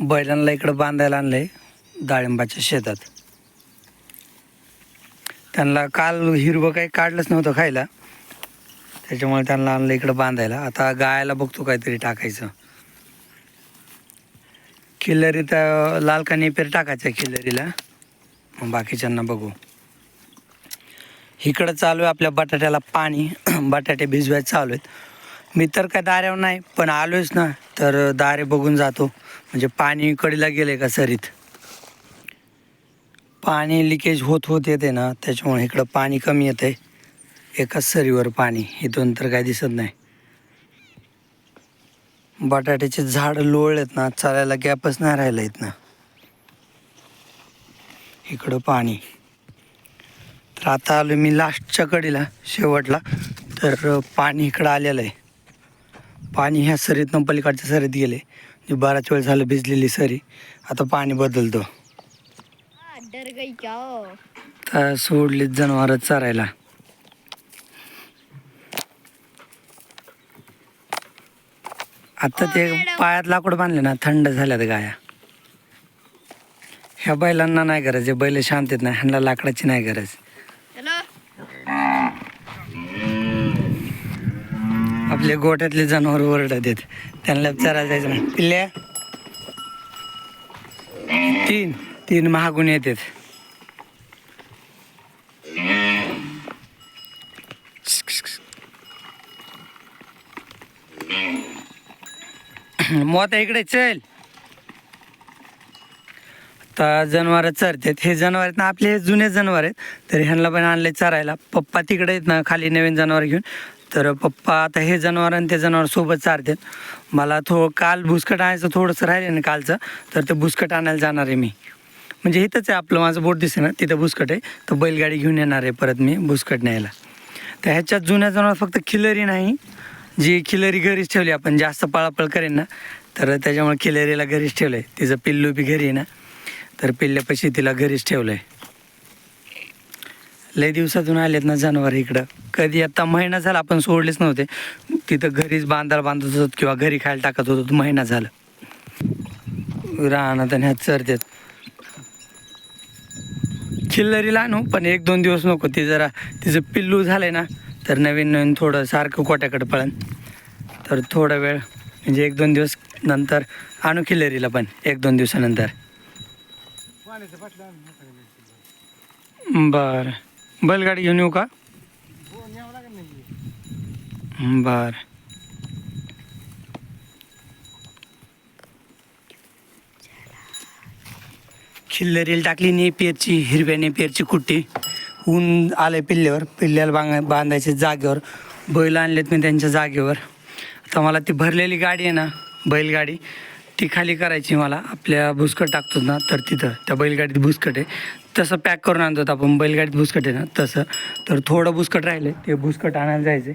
बैलांना इकडं बांधायला आणलंय डाळिंबाच्या शेतात. त्यांना काल हिरवं काही काढलंच नव्हतं खायला. त्याच्यामुळे त्यांना आणलं इकडं बांधायला. आता गायला बघतो काहीतरी टाकायचं. खिल्लरी तर लाल का टाकायचं खिल्लरीला. मग बाकीच्यांना बघू. इकडं चालू आहे आपल्या बटाट्याला पाणी. बटाटे भिजवायचं चालू आहेत. मी तर काय दाऱ्यावर नाही पण आलोच ना तर दारे बघून जातो. म्हणजे पाणी कडीला गेले का सरीत? पाणी लिकेज होत होत येते ना त्याच्यामुळे इकडं पाणी कमी येते एकाच सरीवर पाणी इथून तर काय दिसत नाही. बटाट्याचे झाड लोळलेत ना चालायला गॅपच नाही राहिला इथनं इकडं पाणी. तर आता आलो मी लास्टच्या कडीला शेवटला. तर पाणी इकडं आलेलं आहे. पाणी ह्या सरीतनं पलीकडच्या सरीत गेले. जी बराच वेळ झालं भिजलेली सरी आता पाणी बदलतो. हाँ, तर सोडलीत जनावरं चरायला. आता ते पायात लाकूड बांधले ना थंड झाल्यात गाया. ह्या बैलांना नाही गरज हे बैल शांत आहेत नाही ह्यांना लाकडाची नाही गरज हेलो आपले गोठ्यातले जनावर ओरडत आहेत त्यांना चरा जायचं नाही. पिल्ल्या. तीन. तीन महागून येतात. मोता इकडे चल. आता जनावर चरतात. हे जनावर आहेत ना आपले हे जुने जनावर आहेत. तर ह्यांना पण आणले चरायला. पप्पा तिकडे आहेत ना खाली नवीन जनावर घेऊन. तर पप्पा आता हे जनावर आणि ते जनावर सोबत चारतात. मला थो काल भुसकट आणायचं थोडंसं राहिलं ना कालचं तर ते भुसकट आणायला जाणार आहे मी. म्हणजे इथंच आहे आपलं माझं बोट दिसे ना तिथं भुसकट आहे. तर बैलगाडी घेऊन येणार आहे परत मी भुसकट न्यायला. तर ह्याच्यात जुन्या जनावर फक्त खिलरी नाही जी खिलरी घरीच ठेवली आपण जास्त पळापळ करेन ना तर त्याच्यामुळे खिलरीला घरीच ठेवलं आहे तिचं पिल्लू बी घरी आहे ना तर पिल्ल्यापाशी तिला घरीच ठेवलं आहे लय दिवसातून आलेत ना जनावर इकडं. कधी आता महिना झाला आपण सोडलेच नव्हते. तिथं घरीच बांधायला बांधत होतो किंवा घरी खायला टाकत होतो महिना झालं. राहणार आणि ह्यात चरतात. खिल्लरीला आणू पण एक दोन दिवस नको ती जरा तिचं पिल्लू झालंय ना तर नवीन नवीन थोडं सारखं कोट्याकडे पळन. तर थोडा वेळ म्हणजे एक दोन दिवस नंतर आणू खिल्लरीला पण एक दोन दिवसानंतर. बर. बैलगाडी घेऊन येऊ का? बर. खिल्लरीला टाकली नेपियरची हिरव्या नेपियरची कुट्टी. ऊन आले पिल्ल्यावर पिल्ल्याला बांग बांधायचे जागेवर. बैल आणलेत मी त्यांच्या जागेवर. आता मला ती भरलेली गाडी आहे ना बैलगाडी. ती खाली करायची मला. आपल्या भुसकट टाकतो ना तर तिथं. त्या बैलगाडीत भुसकट आहे. तसं पॅक करून आणतो आपण. बैलगाडीत भुसकट आहे ना तसं. तर थोडं भुसकट राहिले. ते भुसकट आणायला जायचे.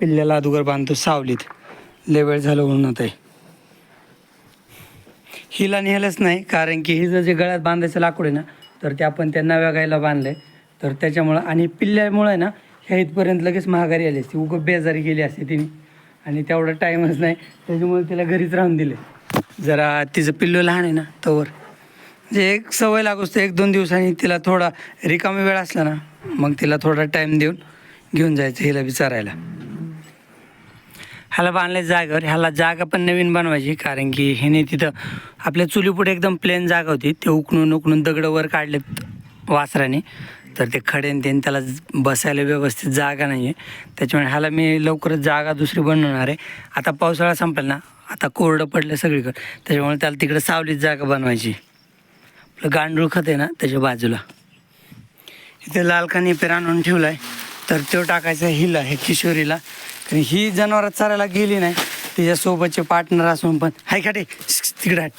पिल्ल्याला अदुगर बांधतो सावलीत. लय वेळ झालं उन्हात आहे हिला नेलंच नाही कारण की हिचं जे गळ्यात बांधायचं लाकूड आहे ना तर ते आपण त्या नव्या गायला आहे तर त्याच्यामुळं आणि पिल्ल्यामुळं ना ह्या इथपर्यंत लगेच महागारी आली असती. उगं बेजारी गेली असते तिने. आणि तेवढा टाईमच नाही. त्याच्यामुळे तिला घरीच राहून दिले जरा तिचं पिल्लू लहान आहे ना तोवर. म्हणजे एक सवय लागू असते एक दोन दिवसांनी तिला थोडा रिकामी वेळ असला ना मग तिला थोडा टाईम देऊन घेऊन जायचं हिला विचारायला. ह्याला बांधले जागेवर ह्याला जागा पण नवीन बनवायची कारण की ह्याने तिथं आपल्या चुलीपुढे एकदम प्लेन जागा होती. ते उकणून उकणून दगडं वर काढलेत वासराने. तर ते खडेन ते त्याला बसायला व्यवस्थित जागा नाही आहे त्याच्यामुळे ह्याला मी लवकरच जागा दुसरी बनवणार आहे. आता पावसाळा संपला ना आता कोरडं पडलं सगळीकडं. त्याच्यामुळे त्याला तिकडं सावलीत जागा बनवायची. आपलं गांडूळ खत आहे ना त्याच्या बाजूला. इथे लालकानी पेर आणून ठेवला आहे तर तो टाकायचा हिला हे किशोरीला. कारण ही जनावरात चारायला गेली नाही. तिच्यासोबतचे पार्टनर असून पण. हाय खाटे तिकडे हाट.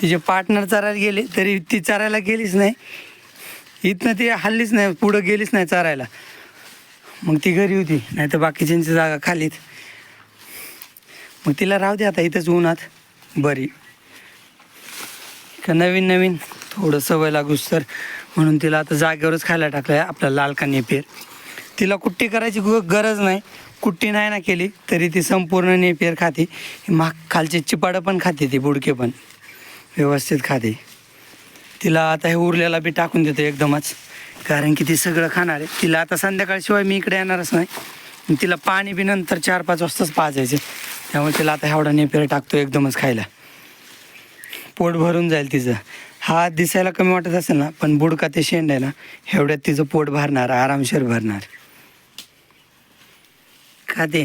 तिचे पार्टनर चारायला गेले तरी ती चारायला गेलीच नाही. इथनं ती हल्लीच नाही पुढं गेलीच नाही चारायला. मग ती घरी होती नाही तर बाकीच्यांची जागा खालीत. मग तिला राहू दे आता इथंच उन्हात बरी. का नवीन नवीन? थोडं सवय लागूस तर. म्हणून तिला आता जागेवरच खायला टाकलं आहे आपला लाल कानी पेर. तिला कुट्टी करायची गरज नाही. कुट्टी नाही ना केली तरी ती संपूर्ण नेपेर खाते. माग खालचे चिपाडं पण खाते ती बुडके पण. व्यवस्थित खाते. तिला आता हे उरलेला बी टाकून देतो एकदमच. कारण की ती सगळं खाणार आहे. तिला आता संध्याकाळशिवाय मी इकडे येणारच नाही. तिला पाणी बी नंतर चार पाच वाजताच पाजायचं. त्यामुळे तिला आता एवढा नेपेर टाकतो एकदमच खायला. पोट भरून जाईल तिचं. हा दिसायला कमी वाटत असेल ना पण बुडका ते शेंड आहे ना एवढ्यात तिचं पोट भरणार आरामशीर भरणार. खाते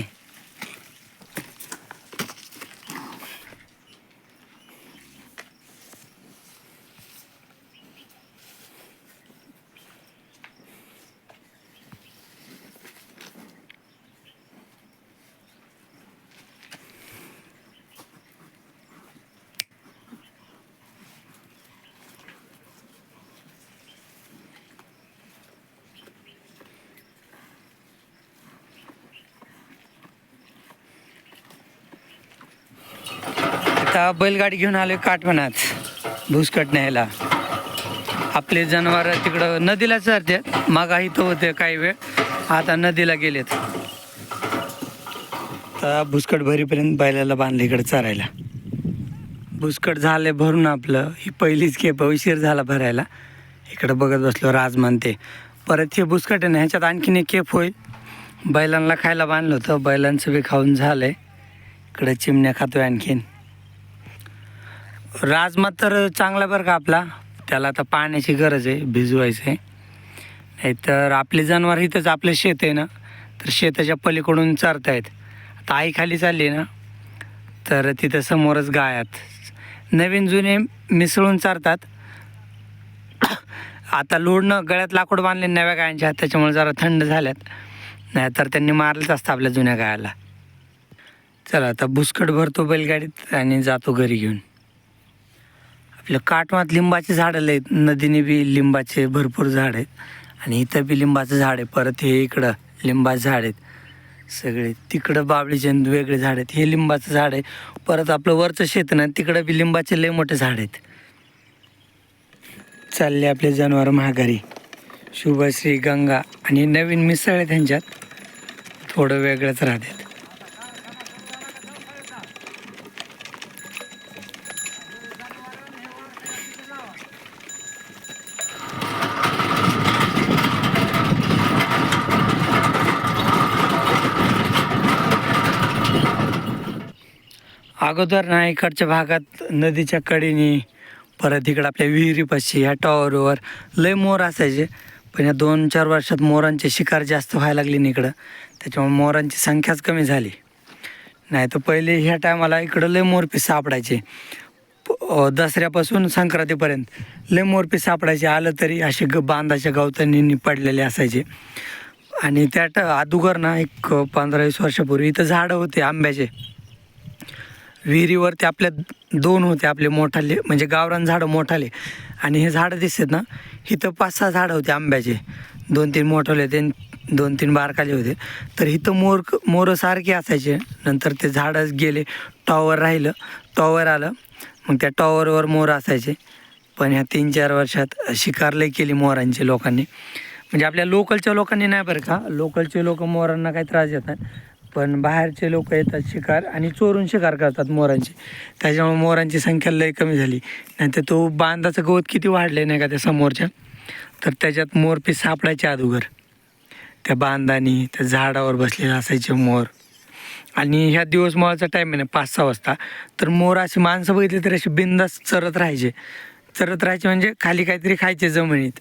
आता बैलगाडी घेऊन आलोय काठवणात भुसकट न्यायला आपले जनावर तिकडं नदीला चरते मागा इथं होते काही वेळ. आता नदीला गेलेत. आता भुसकट भरीपर्यंत बैलाला बांधले इकडे चरायला. भुसकट झाले भरून आपलं. ही पहिलीच खेप उशीर झाला भरायला. इकडं बघत बसलो राज म्हणते. परत हे भुसकट आहे ना ह्याच्यात आणखीन एक खेप होईल. बैलांना खायला बांधलं होतं. बैलांचं बी खाऊन झालं आहे इकडं चिमण्या खातोय आणखीन. राजमा तर चांगला बरं का आपला. त्याला आता पाण्याची गरज आहे भिजवायचं आहे. नाहीतर आपले जनावर इथंच आपलं शेत आहे ना तर शेताच्या पलीकडून चरतायत. आता आई खाली चालली ना तर तिथं समोरच गायात. नवीन जुने मिसळून चारतात. आता लोडनं गळ्यात लाकूड बांधले नव्या गायांच्या त्याच्यामुळे जरा थंड झाल्यात. नाहीतर त्यांनी मारलंच असतं आपल्या जुन्या गायाला. चला आता भुसकट भरतो बैलगाडीत आणि जातो घरी घेऊन. आपल्या काटमात लिंबाचे झाडं लय आहेत. नदीने बी लिंबाचे भरपूर झाड आहेत. आणि इथं बी लिंबाचं झाड आहे. परत हे इकडं लिंबाचे झाड आहेत. सगळे तिकडं बाबळीचे वेगळे झाड आहेत. हे लिंबाचं झाड आहे. परत आपलं वरचं शेत ना तिकडं बी लिंबाचे लय मोठे झाड आहेत. चालले आपले जनावर महागारी. शुभश्री गंगा आणि नवीन मिसळ आहे त्यांच्यात थोडं वेगळंच राहतात. अगोदर ना इकडच्या भागात नदीच्या कडेने परत इकडं आपल्या विहिरीपाशी ह्या टॉवरवर लय मोर असायचे. पण या दोन चार वर्षात मोरांची शिकार जास्त व्हायला लागली ना इकडं. त्याच्यामुळे मोरांची संख्याच कमी झाली. नाही तर पहिले ह्या टायमाला इकडं लय मोरपीस सापडायचे. प- दसऱ्यापासून संक्रांतीपर्यंत लय मोरपीस सापडायचे. आलं तरी असे ग बांधाच्या गवतांनी पडलेले असायचे. आणि त्या ट अदुगर ना एक पंधरा वीस वर्षापूर्वी इथं झाडं होते आंब्याचे. विहिरीवरती आपल्या दोन होते आपले मोठाले म्हणजे गावरान झाडं मोठाले. आणि हे झाडं दिसतात ना इथं पाच सहा झाडं होते आंब्याचे. दोन तीन मोठाले होते दोन तीन बारकाले होते. तर इथं मोर मोरं सारखे असायचे. नंतर ते झाडं गेले टॉवर राहिलं टॉवर आलं मग त्या टॉवरवर मोर असायचे. पण ह्या तीन चार वर्षात शिकार केली मोरांची लोकांनी. म्हणजे आपल्या लोकलच्या लोकांनी नाही बरं का लोकलचे लोक मोरांना काही त्रास देतात. पण बाहेरचे लोक येतात शिकार आणि चोरून शिकार करतात मोरांची. त्याच्यामुळे मोरांची संख्या लय कमी झाली. नाहीतर तो बांधाचं गवत किती वाढले नाही का त्या समोरच्या? तर त्याच्यात मोरपीस सापडायचे अगोदर त्या बांधानी त्या झाडावर बसलेले असायचे मोर. आणि ह्या दिवस मोळाचा टाईम आहे ना पाच सहा वाजता. तर मोर अशी माणसं बघितली तर अशी बिंदास चरत राहायचे. चरत राहायचे म्हणजे खाली काहीतरी खायचे जमिनीत.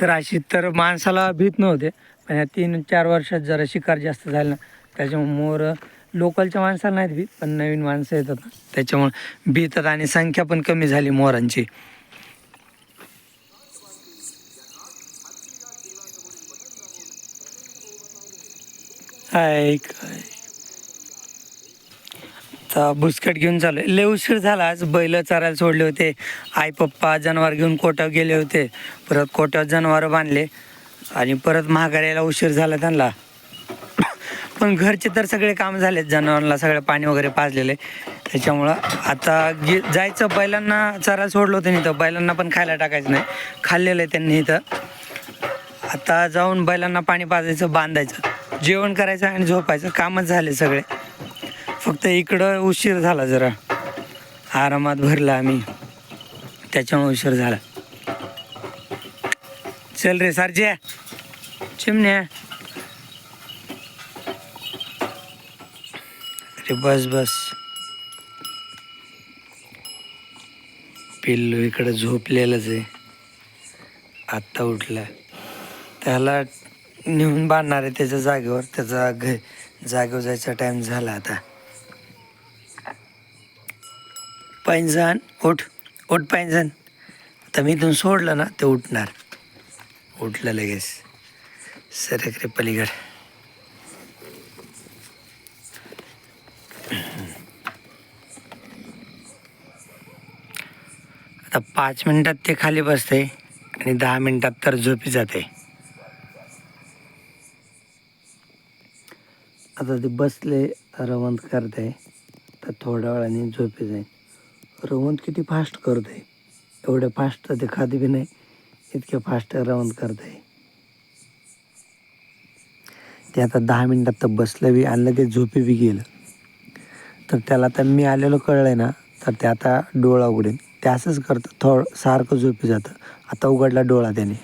तर अशी तर माणसाला भीत नव्हते. पण या तीन चार वर्षात जरा शिकार जास्त झाला ना त्याच्यामुळे मोर लोकलच्या माणसाला नाहीत भीत पण नवीन माणसं येतात ना. त्याच्यामुळे भीतात आणि संख्या पण कमी झाली मोरांची. हाय काय? बुसकट घेऊन चालू लय उशीर झाला आज. बैल चरायला सोडले होते. आई पप्पा जनावर घेऊन कोट्यावर गेले होते. परत कोट्यावर जनावर बांधले. आणि परत महागाऱ्याला उशीर झाला त्यांना. पण घरचे तर सगळे काम झालेत जनावरांना सगळं पाणी वगैरे पाजलेले. त्याच्यामुळं आता जे जायचं बैलांना चरा सोडलं होतं नाही तर बैलांना पण खायला टाकायचं नाही. खाल्लेलं आहे त्यांनी इथं. आता जाऊन बैलांना पाणी पाजायचं बांधायचं. जेवण करायचं आणि झोपायचं. कामच झाले सगळे. फक्त इकडं उशीर झाला जरा. आरामात भरला आम्ही. त्याच्यामुळे उशीर झाला. चल रे सारजे. चिमण्या. अरे बस बस. पिल्लू इकडं झोपलेलंच आहे. आत्ता उठला. त्याला नेऊन बांधणार आहे त्याच्या जागेवर. त्याचा घ जागेवर जायचा टाइम झाला आता. पैंजण उठ. उठ पैंजण आता मी इथून सोडलं ना ते उठणार. उठलं लगेच. सरक रे पलीकड. आता पाच मिनिटात ते खाली बसते आणि दहा मिनिटात तर झोपी जाते आता ते बसले रवंत करते तर थोड्या वेळाने झोपी जाईल. रवंत किती फास्ट करते एवढं फास्ट तर ते खाते बी नाही. इतके फास्ट रवंत करते ते आता दहा मिनटात तर बसलं बी आणि लगेच झोपी बी गेलं. तर त्याला आता मी आलेलो कळलं आहे ना तर ते आता डोळा उघडेन. ते असंच करतं थोडं सारखं झोपी जातं. आता उघडला डोळा त्याने.